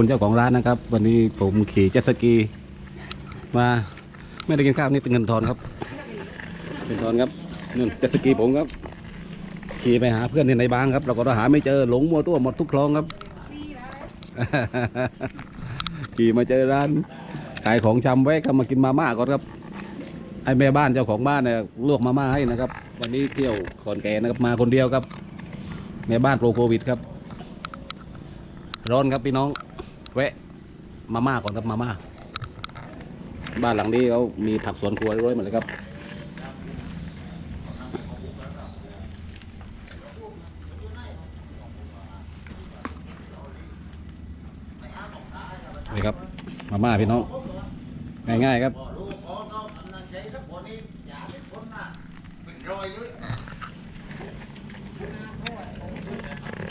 คุณเจ้าของร้านนะครับ วันนี้ผมขี่เจ็ตสกี มาไม่ได้กินข้าวนี่เป็นเงินทอนครับเงินทอนครับนู่เจ็ตสกีผมครับ ขี่ไปหาเพื่อนที่ในบางครับ เราก็หาไม่เจอหลงมัวตัวหมดทุกคลองครับ ขี่มาเจอร้าน ขายของชำแวะเข้ามากินมาม่าก่อนครับไอแม่บ้านเจ้าของบ้านเนี่ยลวกมาม่าให้นะครับ วันนี้เที่ยวขอนแก่นนะครับมาคนเดียวครับแม่บ้านโปรโควิดครับร้อนครับพี่น้อง แวะมาม่าก่อนครับมาม่าบ้านหลังนี้เขามีผักสวนครัวเรียบร้อยหมดเลยครับ นี่ครับ มาม่าพี่น้อง ง่ายๆครับ ลูกของเขา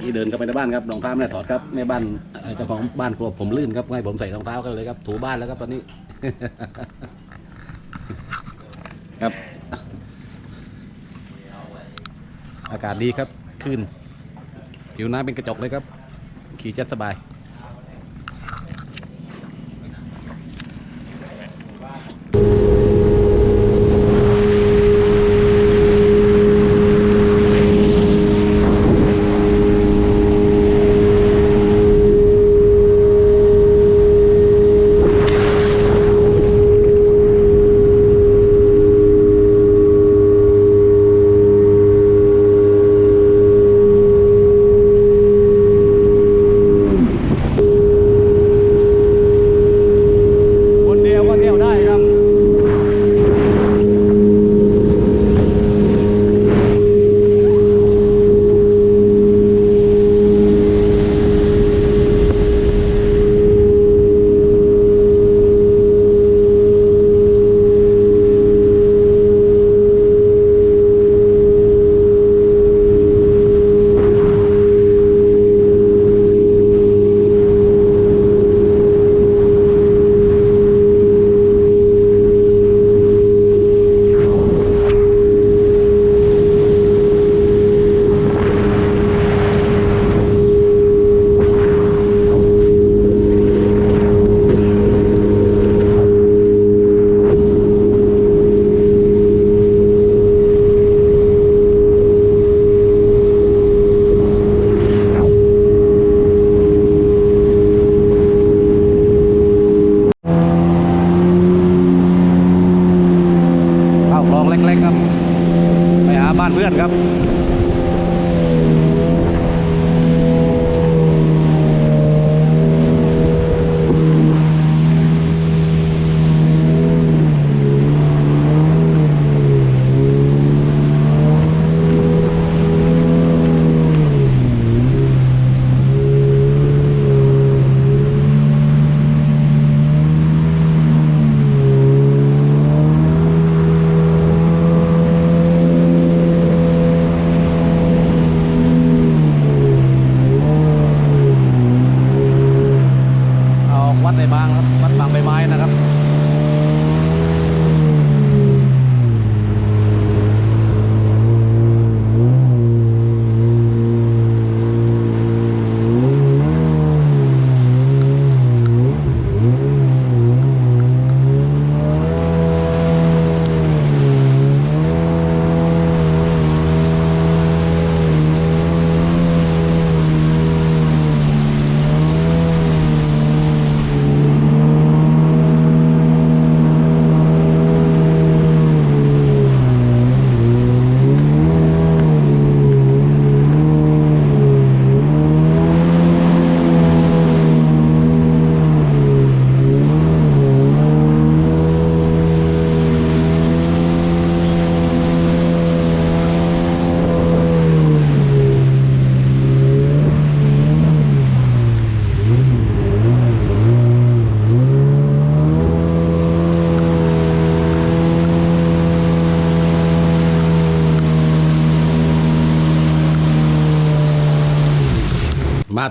ที่เป็นคนน่ะเป็นรอยด้วยที่เดินเข้าไปในบ้านครับรองเท้าไม่ได้ถอดครับแม่บ้านเจ้าของบ้านกลัวผมลื่นครับให้ผมใส่รองเท้ากันเลยครับ ถูบ้านแล้วครับตอนนี้ ครับ อากาศดีครับขึ้นผิวน้ำเป็นกระจกเลยครับ ขี่จัดสบาย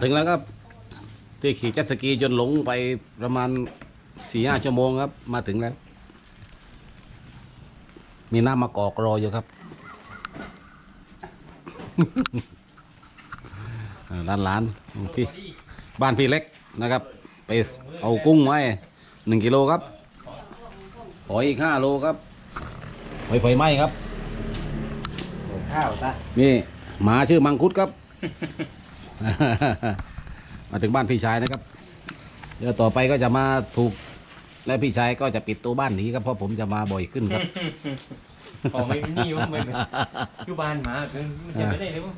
ถึงแล้วครับ ที่ขี่เจ็ตสกีจนหลงไปประมาณสี่ห้าชั่วโมงครับ มาถึงแล้ว มีน้ำมะกอกรออยู่ครับ ร้านร้านๆพี่บ้านพี่เล็กนะครับ ไปเอากุ้งไว้หนึ่งกิโลครับหอยอีกห้าโลครับหอยไฟไหม้ครับ ข้าวตานี่หมาชื่อมังคุดครับ มาถึงบ้านพี่ชายนะครับ เดี๋ยวต่อไปก็จะมาถูก และพี่ชายก็จะปิดตัวบ้านหนี้ครับเพราะผมจะมาบ่อยขึ้นครับ ของไม่มีอยู่มันอยู่บ้านหมาคือมันจะไม่ได้เลยมั้ง